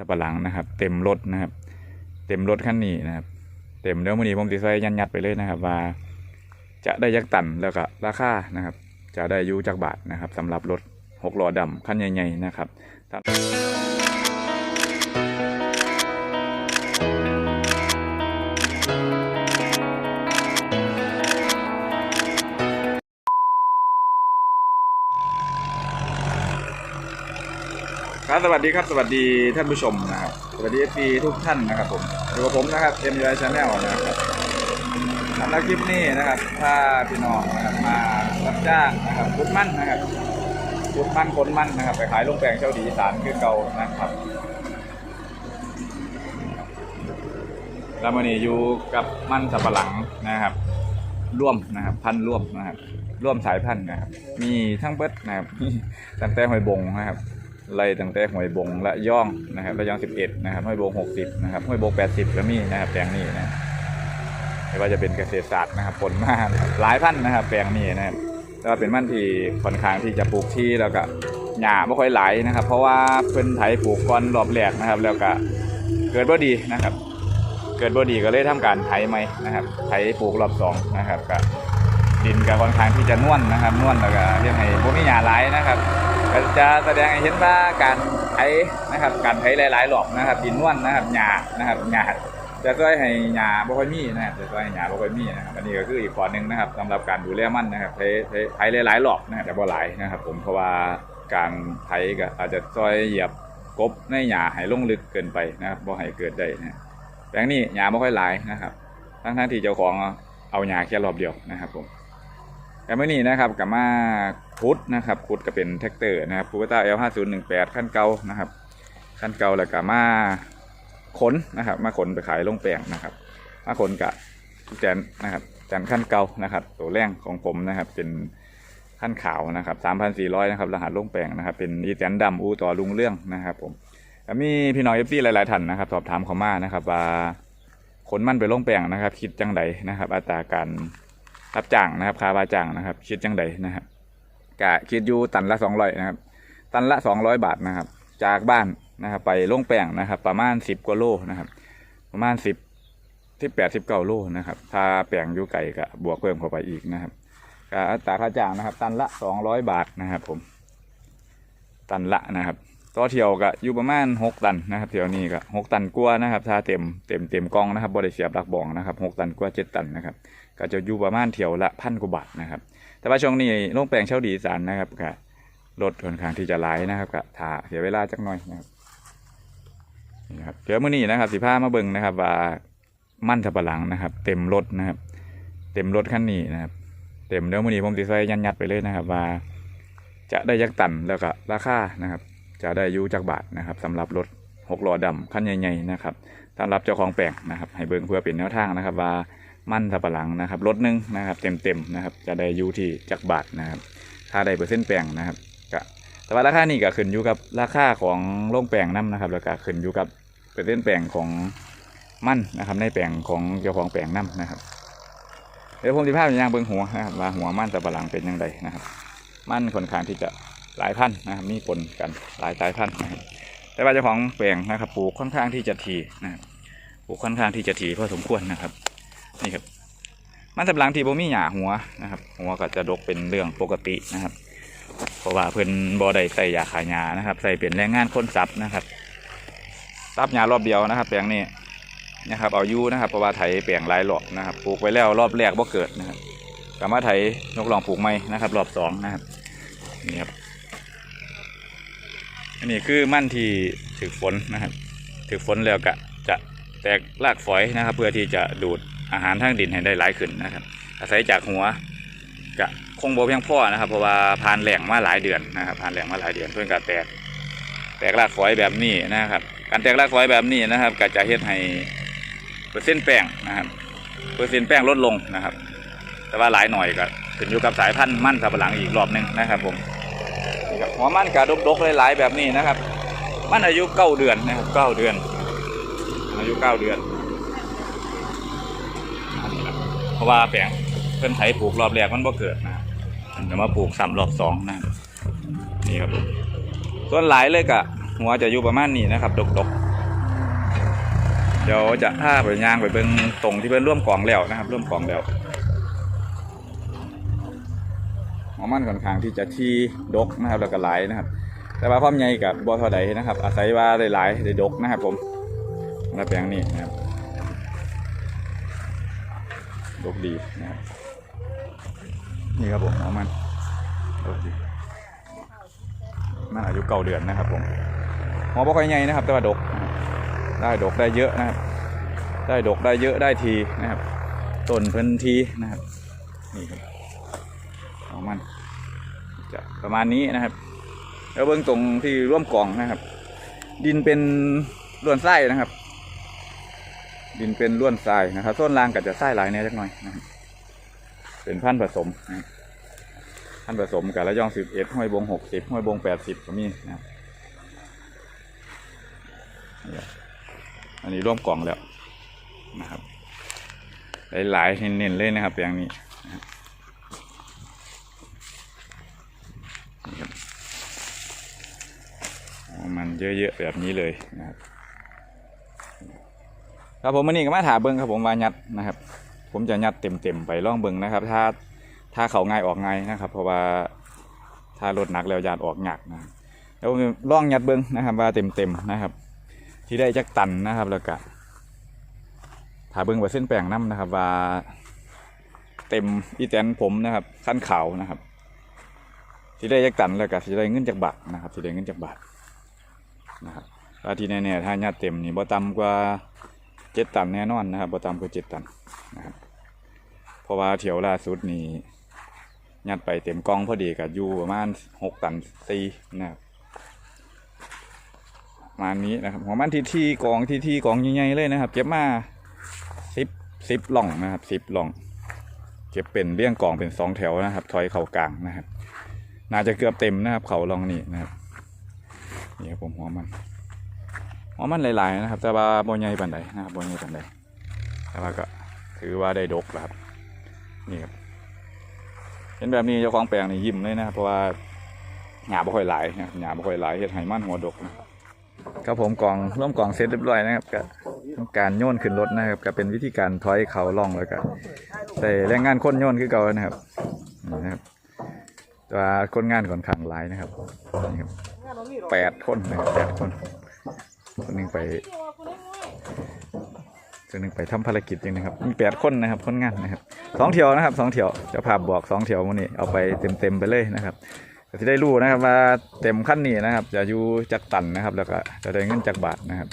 จะปะหลังนะครับ เต็มรถนะครับ เต็มรถขั้นนี้นะครับ เต็มเดี๋ยวมื่อนี้ผมสิใส่ยันยัดไปเลยนะครับ ว่า จะได้ยักตันแล้วก็ราคานะครับ จะได้ยูจักบาทนะครับสำหรับรถหกล้อดำขั้นใหญ่ๆนะครับ ครับสวัสดีครับสวัสดีท่านผู้ชมนะครับสวัสดีเอฟีทุกท่านนะครับผมอยู่กับผมนะครับเอ็มยูไอชาแนลนะครับสำหรับคลิปนี้นะครับถ้าพี่น้องนะครับมารับจ้างนะครับพุดมั่นนะครับพุดมั่นคนมั่นนะครับ ไปขายลงแปลงเช่าดีสานคือเก่านะครับแล้วมันนี้อยู่กับมั่นสับปะหลังนะครับ ร่วมนะครับพันร่วมนะครับร่วมสายพันธุ์นะครับ มีทั้งเบิดนะครับตั้งแต่หอยบงนะครับ ไล่ตั้งแต่หวยบงและย่องนะครับและย่องสิบเอ็ดนะครับห้วยบงหกสิบนะครับห้วยบงแปดสิบก็มีนะครับแปลงนี้นะไม่ว่าจะเป็นเกษตรศาสตร์นะครับผลมากหลายพันนะครับ แปลงนี้นะครับแล้วก็เป็นมั่นที่ค่อนข้างที่จะปลูกที่แล้วก็หญ้าไม่ค่อยไหลนะครับ เพราะว่าเพิ่นไถปลูกก่อนรอบแรกนะครับ แล้วก็เกิดบ่ดีนะครับ เกิดบ่ดีก็เลยทำการไถใหม่นะครับไถปลูกรอบสองนะครับก็ ดินก็ค่อนข้างที่จะน่วนนะครับน่วนแล้วก็เรียกให้พวกนี้หญ้าไหลายนะครับก็จะแสดงให้เห็นว่าการไถนะครับการไถหลายๆหลอกนะครับ ดินนวลนะครับหญ้านะครับหญ้าจะช่วยให้หญ้าบ่ค่อยมีนะครับจะช่วยให้หญ้าบ่ค่อยมีนะครับอันนี้ก็คืออีกข้อหนึ่งนะครับสำหรับการดูแลมันนะครับไถไถไถหลายๆหลอกนะครับแต่บ่หลายนะครับ ผมเพราะว่าการไถก็อาจจะช่วยเหยียบกบในหญ้าให้ลงลึกเกินไปนะครับบ่ให้เกิดได้นะแปลงนี้หญ้าบ่ค่อยหลายนะครับ ทั้งๆที่เจ้าของเอาหญ้าแค่รอบเดียวนะครับผม แต่เมื่อนี้นะครับกับมาคุดนะครับคุดก็เป็นแท็กเตอร์นะครับคูเปต้า L 5 0 1 8ขั้นเก่านะครับขั้นเก่าแล้วก็มาขนนะครับ มาขนไปขายลงแปลงนะครับ มาขนกับแจนนะครับแจนขั้นเก่านะครับ ตัวแรงของผมนะครับ เป็นขั้นขาวนะครับ3,400นสี่ร้อยนะครับ รหัสลงแปลงนะครับ เป็นอีแตนดำอูต่อลุงเรื่องนะครับ ผมแล้วมีพี่น้องเอฟซีหลายๆท่านนะครับ สอบถามเขามานะครับว่าขนมันไปลงแปลงนะครับ คิดจังใดนะครับ อัตราการ รับจ้างนะครับคาว่าจ้างนะครับ คิดจังใดนะครับกะคิดอยู่ตันละสองร้อยนะครับ ตันละสองร้อยบาทนะครับ จากบ้านนะครับไปลงแปลงนะครับ ประมาณสิบกว่าโลนะครับ ประมาณสิบที่แปดสิบเก้าโลนะครับ ถ้าแปลงอยู่ไก่ก็บวกเพิ่มเข้าไปอีกนะครับกอัตราค่าจ้างนะครับ ตันละสองร้อยบาทนะครับผม ตันละนะครับต่อเที่ยวก็อยู่ประมาณหกตันนะครับเที่ยวนี้ก็หกตันกว่านะครับถ้าเต็มเต็มเต็มกองนะครับบริเสียบรักบองนะครับหกตันกว่าเจ็ดตันนะครับ ก็จะอยู่ประมาณเที่ยวละพันกว่าบาทนะครับ แต่ว่าช่วงนี้โรงแปลงเช่าดีสานนะครับก็ลดค่อนข้างที่จะหลายนะครับก็ถ่าเสียเวลาจักหน่อยนะครับนี่ครับเดี๋ยวมื้อนี้นะครับสิพามาเบิ่งนะครับ ว่ามั่นสับปะหลังนะครับ เต็มรถนะครับ เต็มรถคันนี้นะครับ เต็มเดี๋ยวมื้อนี้ผมสิใส่ยันยัดไปเลยนะครับ ว่า จะได้ยักตันแล้วก็ราคานะครับ จะได้ยูจักบาทนะครับสำหรับรถหกล้อดำคันใหญ่ๆนะครับสำหรับเจ้าของแปลงนะครับ ให้เบิ่งเพื่อเป็นแนวทางนะครับว่า มั่นสับปะหลังนะครับรถหนึ่งนะครับ เต็มๆนะครับ จะได้อยู่ที่จักบาทนะครับ ถ้าได้เปอร์เซ็นต์แปลงนะครับก็แต่ว่าราคานี่ก็ขึ้นอยู่กับราคาของโรงแปลงน้นะครับ แล้วก็ขึ้นอยู่กับเปอร์เซ็นต์แปลงของมั่นนะครับ ในแปลงของเจ้าของแปลงน้นะครับเดี๋ยวผมจะพาไปย่างเบิ้องหัวนะครับว่าหัวมั่นสับปะหลังเป็นยังไงนะครับ มั่นค่อนข้างที่จะหลายพันนะครับ มีผลกันหลายสายพันนะครับแต่ว่าเจ้าของแปลงนะครับปลูกค่อนข้างที่จะทีนะครับปลูกค่อนข้างที่จะทีพอสมควรนะครับ นี่ครับ มันสำลังที่บ่มีหญ้าหัวนะครับ หัวก็จะดกเป็นเรื่องปกตินะครับ เพราะว่าเพิ่นบ่ได้ใส่ยาขายหญ้านะครับ ใส่เป็นแรงงานคนซับนะครับซับหญ้ารอบเดียวนะครับ แปลงนี้นะครับเอายูนะครับเพราะว่าไถแปลงหลายรอบนะครับปลูกไว้แล้วรอบแรกบ่เกิดนะครับกลับมาไถนกลองปลูกใหม่นะครับรอบสองนะครับนี่ครับอันนี้คือมั่นที่ถึกฝนนะครับถึกฝนแล้วก็จะแตกรากฝอยนะครับ เพื่อที่จะดูด อาหารทางดินให้ได้หลายขึ้นนะครับ อาศัยจากหัวกะคงบ่เพียงพ่อนะครับ เพราะว่าผ่านแหล่งมาหลายเดือนนะครับผ่านแหล่งมาหลายเดือนเพื่อนก็แตกแตกรากฝอยแบบนี้นะครับ การแตกรากฝอยแบบนี้นะครับก็จะเฮ็ดให้เปอร์เซ็นต์แป้งนะครับเปอร์เซ็นต์แป้งลดลงนะครับ แต่ว่าหลายหน่อยก็ขึ้นอยู่กับสายพันธุ์มั่นสับปะหลังอีกรอบหนึงนะครับผมหัวมั่นกระดกๆหลายๆแบบนี้นะครับ มันอายุเก้าเดือนนะครับเก้าเดือน อายุเก้าเดือนอันนี้นะเพ ราะว่าแปลงเพิ่นไถปลูกรอบแรกมันบ่เกิดนะมันจะมาปลูกซ้ำรอบสองนะนี่ครับส่วนหลายเลยกะหัวจะอยู่ประมาณนี้นะครับดกเดี๋ยวจะพาไปย่างไปเบิ่งตรงที่เพิ่นร่วมกองแล้วนะครับ ร่วมกองแล้วหมอมันค่อนข้างที่จะที่ดกนะครับแล้วก็หลายนะครับ แต่ว่าความใหญ่กับบ่เท่าใดนะครับ อาศัยว่าหลายๆได้ดกนะครับ ผมแล้วแปลงนี้นะครับ ดกดีนะครับนี่ครับผมหมอมันดกดีมันอายุเก่าเดือนนะครับผมหมอบ่ค่อยใหญ่นะครับ แต่ว่าดก ได้ดกได้เยอะนะครับ ได้ดกได้เยอะได้ทีนะครับ ต้นพื้นทีนะครับ นี่ครับของมันจะประมาณนี้นะครับ แล้วเบื้องตรงที่ร่วมกล่องนะครับ ดินเป็นล้วนไส้นะครับ ดินเป็นล้วนทรายนะครับต้นล่างก็จะไส้หลายแน่จักหน่อยนะครับเป็นพันผสมนะพันผสมกับระยองสิบเอ็ดห้อยบงหกสิบห้อยบงแปดสิบก็มีนะครับอันนี้ร่วมกล่องแล้วนะครับ หลายๆเน้นๆเลยนะครับอย่างนี้นะมันเยอะๆแบบนี้เลยนะครับ ครับผมวันนี้ก็มาถาเบิ้งครับผมว่ายัดนะครับ ผมจะยัดเต็มๆไปล่องเบิ้งนะครับ ถ้าถ้าเขาง่ายออกง่ายนะครับ เพราะว่าถ้ารถหนักแล้วยานออกหนักนะแล้วผมล่องยัดเบิ้งนะครับ ว่าเต็มๆนะครับ ที่ได้จักตันนะครับ แล้วก็ถาเบิ้งว่าเส้นแป้งน้ำนะครับ ว่าเต็มอีแตนผมนะครับขั้นขาวนะครับที่ได้จักตันแล้วก็ที่ได้เงินจากบาทนะครับที่ได้เงินจากบาทนะครับว่าที่แน่ๆถ้าญาติเต็มนี่บ่ต่ำกว่า เจ็ดตันแน่นอนนะครับบ่ต่ำกว่าเจ็ดตันนะครับเพราะว่าเทียวล่าสุดนี่ยัดไปเต็มกองพอดีกับอยู่ประมาณหกตันสี่นะครับประมาณนี้นะครับหัวมันที่ที่กองที่ที่กองใหญ่ๆเลยนะครับเก็บมาสิบสิบหล่องนะครับสิบหล่องเก็บเป็นเรียงกองเป็นสองแถวนะครับ ถอยเข่ากลางนะครับ น่าจะเกือบเต็มนะครับ เขาลองนี่นะครับนี่ครับผมหัวมัน หัวมันหลายๆนะครับ แต่ว่าโบใหญ่ปันใดนะครับโบใหญ่ปันใดแต่ว่าก็ถือว่าได้ดกแล้วครับนี่ครับเห็นแบบนี้เจ้าของแปลงนี่ยิ้มเลยนะครับเพราะว่าหญ้าบ่ค่อยหลายนะครับหญ้าบ่ค่อยหลายเฮ็ดให้มันหัวดกนะครับผมกล่องร่วมกล่องเสร็จเรียบร้อยนะครับก็ทำการโยนขึ้นรถนะครับก็เป็นวิธีการถอยเขาล่องแล้วก็ใส่แรงงานคนโยนคือเก่านะครับนี่นะครับแตัวคนงานค่อนข้างหลายนะครับนี่ครับแปดคนนะครับแปดคน คนหนึ่งไปคนหนึ่งไปทำภารกิจจริงนะครับมีแปดคนนะครับคนงานนะครับสองเที่ยวนะครับสองเที่ยวจะพาพบอกสองเที่ยวมื้อนี้เอาไปเต็มๆไปเลยนะครับก็จะได้รู้นะครับว่าเต็มขั้นนี้นะครับ จะอยู่จักตันนะครับ แล้วก็จะได้เงินจักบาทนะครับ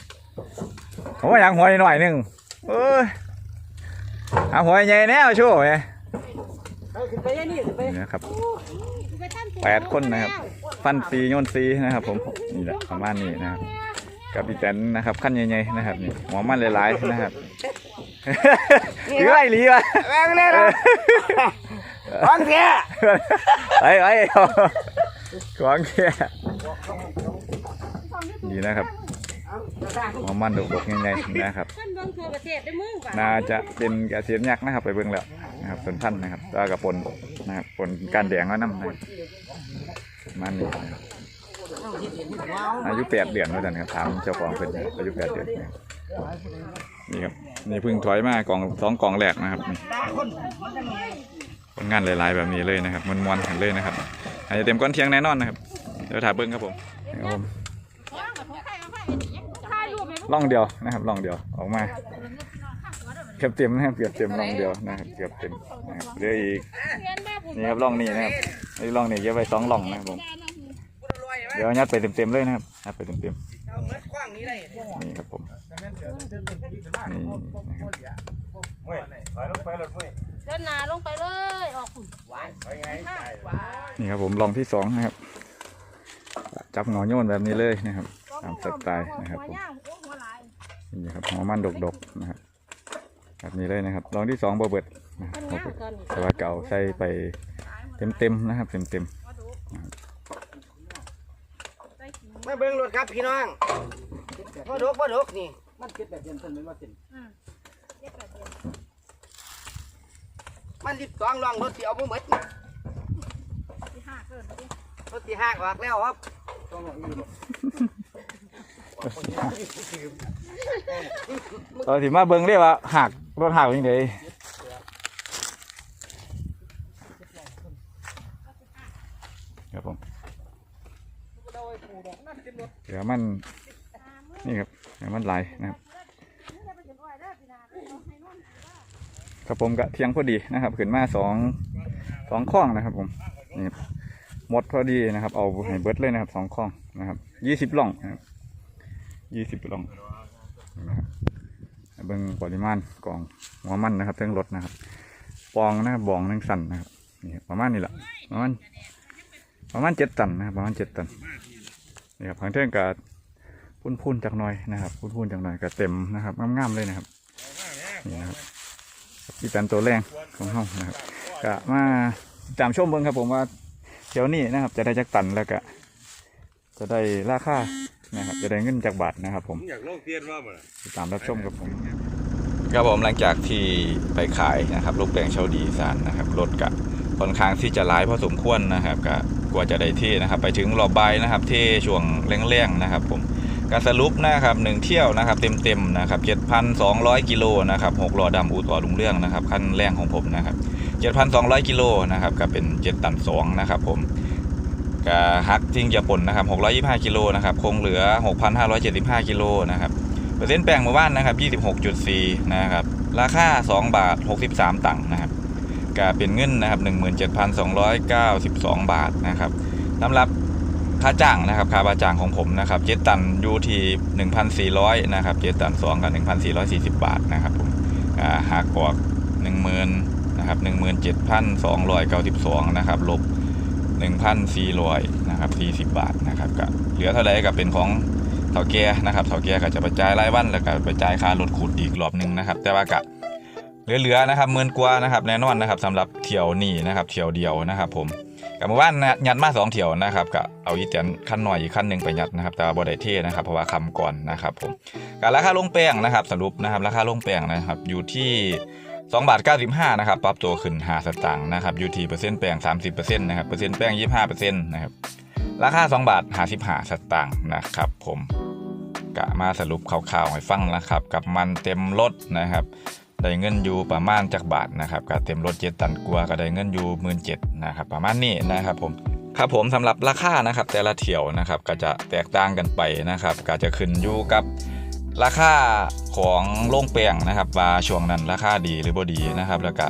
ผมว่าอยากหวยหน่อยหนึงเอ้ยเอาหวยใหญ่แน่โชว์ไงขึ้นไปยังนี่ขึ้นไปนี่นะครับแปดคนนะครับฟันซีโยนซีนะครับ ผมนี่แหละประมาณนี้นะครับ กับอีแตนนะครับขั้นใหญ่ๆนะครับนี่หัวมันหลายๆนะครับหรือไอ้หลีวะแรงเลยนะฟังเสียไปไปกวางแค่นี่นะครับหัวมันดกๆง่ายๆนะครับท่านเบิ่งทั่วประเทศได้มึงป่ะน่าจะเป็นเกษตรยักษ์นะครับ ไปเบิ่งแล้วนะครับส่วนพันธุ์นะครับแล้วกับปนนะครับปนการแดงก็น้ำนะครับมันนี่นะครับ อายุแปดเดือนแล้วกันครับถามเจ้าของเป็นอายุแปดเดือนนะครับนี่ครับนี่เพิ่งถอยมากล่องสองกล่องแรกนะครับนี่ผลงานหลาย ๆ แบบนี้เลยนะครับมวนๆกันเลยนะครับ อาจจะเต็มก้อนเที่ยงแน่นอนนะครับเดี๋ยวถามเบิ้งครับผมนี่ครับผมถ่ายรูปให้ล่องเดียวนะครับล่องเดียวออกมาเกือบเต็มนะครับเกือบเต็มล่องเดียวนะครับเกือบเต็มนะครับเหลืออีกเรียนมาบุญนี่ครับล่องนี่นะครับไอ้ล่องนี่เก็บไว้สองล่องนะครับผม เดี๋ยวยัดไปเต็มๆเลยนะครับยัดไปเต็มเอาเงินคว้างนี้ได้ๆนี่ครับผมนี่นะครับเดินหน้าลงไปเลยออกคุณนี่ครับผมลองที่สองนะครับ จับหงอโยนแบบนี้เลยนะครับตามสไตล์นะครับผมหัวหลายนี่ครับหัวมันดกๆนะครับแบบนี้เลยนะครับลองที่สองเบอร์เบิดนะครับมันบ่งามเบิดเกินแต่ว่าเก่าใส่ไปเต็มๆนะครับ เต็มไม่เบิ่งรถครับพี่น้องพ่อดกพ่อดกนี่ มันเก็บแบบเดือนต้นเป็นว่าเต็มมันรีบสองลองรถที่เอาบ่หมดนี่รถที่ห้างออกแล้วครับๆตอนที่มาเบิ่งเรียกว่าหักรถหักยังไงครับผม เดี๋ยวมันนี่ครับเดี๋ยวมันไหลนะครับครับผมกะเที่ยงพอดีนะครับขึ้นมาสองสองข้องนะครับผมนี่ครับหมดพอดีนะครับ เอาให้เบิร์ดเลยนะครับสองข้องนะครับยี่สิบล่องนะครับยี่สิบล่องนะครับเบิ่งปริมาณกล่องหัวมันนะครับเทั้งรถนะครับปองนะครับบองหนึ่งสันนะครับนี่ประมาณนี้แหละประมาณประมาณเจ็ดตันนะครับประมาณเจ็ดตัน นี่ครับทางเทิงกับพุ่นๆจากหน่อยนะครับ พุ่นๆจากหน่อยก็เต็มนะครับงามๆเลยนะครับนี่นะครับพี่ตันตัวแรงของเขานะครับก็มาตามชมเบิ่งครับผมว่าเที่ยวนี้นะครับ จะได้จากตันแล้วก็จะได้ราคานะครับ จะได้เงินจากบาทนะครับ ผมอยากลองเปลี่ยนว่าบ่ล่ะติดตามรับชมกับผมครับผมหลังจากที่ไปขายนะครับ ลูกแดงเชาดีสารนะครับรถกะ ค่อนข้างที่จะหลายพอสมควรนะครับก็กว่าจะได้ที่นะครับ ไปถึงรอบใบนะครับที่ช่วงแรงๆนะครับ ผมการสรุปนะครับหนึ่งเที่ยวนะครับเต็มๆนะครับ7,200 กิโลนะครับหกล้อดำอูต่อลุงเรื่องนะครับขั้นแรงของผมนะครับ 7,200 กิโลนะครับก็เป็น 7 ตัน2นะครับผมก็ฮักจริงจะป่นนะครับ625 กิโลนะครับคงเหลือ 6,575 กิโลนะครับเปอร์เซ็นต์แป้งเมื่อวานนะครับ26.4นะครับราคา 2 บาท 63 ตังค์นะครับ ก็เป็นเงินนะครับ17,292 บาทนะครับสำหรับค่าจ้างนะครับค่าบาจ้างของผมนะครับเจ็ดตันยู่ที่1,400นะครับเจ็ดตัน2กับ1,440บาทนะครับผมอ่าหักออก10,000นะครับ17,292นะครับลบ1,400นะครับ40บาทนะครับก็เหลือเท่าไหร่ก็เป็นของเถาแก่นะครับเถาแก่ก็จะไปจ่ายรายวันแล้วก็ไปจ่ายค่ารถขุดอีกรอบหนึ่งนะครับ แต่ว่าก็ เหลือๆนะครับหมื่นกว่านะครับแน่นอนนะครับสำหรับเที่ยวนี้นะครับเที่ยวเดียวนะครับ ผมกับเมื่อวานนะยัดมาสองเที่ยวนะครับก็เอาอีแตนขั้นหน่อยอีกขั้นหนึ่งไปยัดนะครับแต่บ่ได้เท่นะครับเพราะว่าคำก่อนนะครับผมการราคาลงแป้งนะครับสรุปนะครับราคาลงแป้งนะครับอยู่ที่2บาท95นะครับปรับตัวขึ้น5สตางค์นะครับอยู่ที่เปอร์เซ็นต์แป้ง30%นะครับเปอร์เซ็นต์แป้ง25%นะครับราคา2บาท55สตางค์นะครับผมกะมาสรุปคร่าวๆให้ฟังนะครับ กับมันเต็มรถนะครับ ได้เงินอยู่ประมาณจักบาทนะครับกับเต็มรถเจ็ดตันกว่าก็ได้เงินอยู่หมื่นเจ็ดนะครับประมาณนี้นะครับผมครับผมสำหรับราคานะครับแต่ละเที่ยวนะครับก็จะแตกต่างกันไปนะครับก็จะขึ้นอยู่กับราคาของโรงแป้งนะครับว่าช่วงนั้นราคาดีหรือบ่ดีนะครับ แล้วก็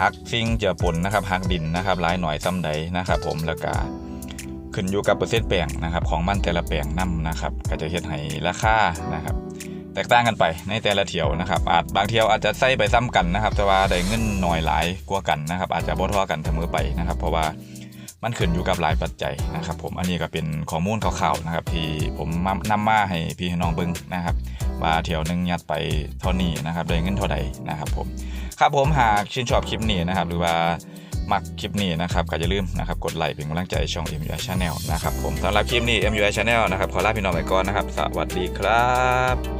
หักซิ่งเจือปนนะครับหักดินนะครับหลายหน่อยซ้ำใดนะครับ ผมแล้วก็ขึ้นอยู่กับเปอร์เซ็นต์แป้งนะครับ ของมันแต่ละแป้งนํนะครับ ก็จะเฮ็ดให้ราคานะครับ แตกต่างกันไปในแต่ละเที่ยวนะครับ อาจบางเที่ยวอาจจะใส่ไปซ้ำกันนะครับ แต่ว่าได้เงินหน้อยหลายกว่ากันนะครับ อาจจะบ่เท่ากันเสมอไปนะครับ เพราะว่ามันขึ้นอยู่กับหลายปัจจัยนะครับ ผมอันนี้ก็เป็นข้อมูลคร่าวๆนะครับ ที่ผมนำมาให้พี่น้องเบิ่งนะครับ ว่าเที่ยวหนึงยัดไปเท่านี้นะครับได้เงินเท่าใดนะครับ ผมครับผมหากชื่นชอบคลิปนี้นะครับ หรือว่ามักคลิปนี้นะครับก็อย่าลืมนะครับกดไลค์เป็นกำลังใจช่อง MUI Channel นะครับผมสำหรับคลิปนี้ MUI Channel นะครับขอลาพี่น้องไปก่อนนะครับ สวัสดีครับ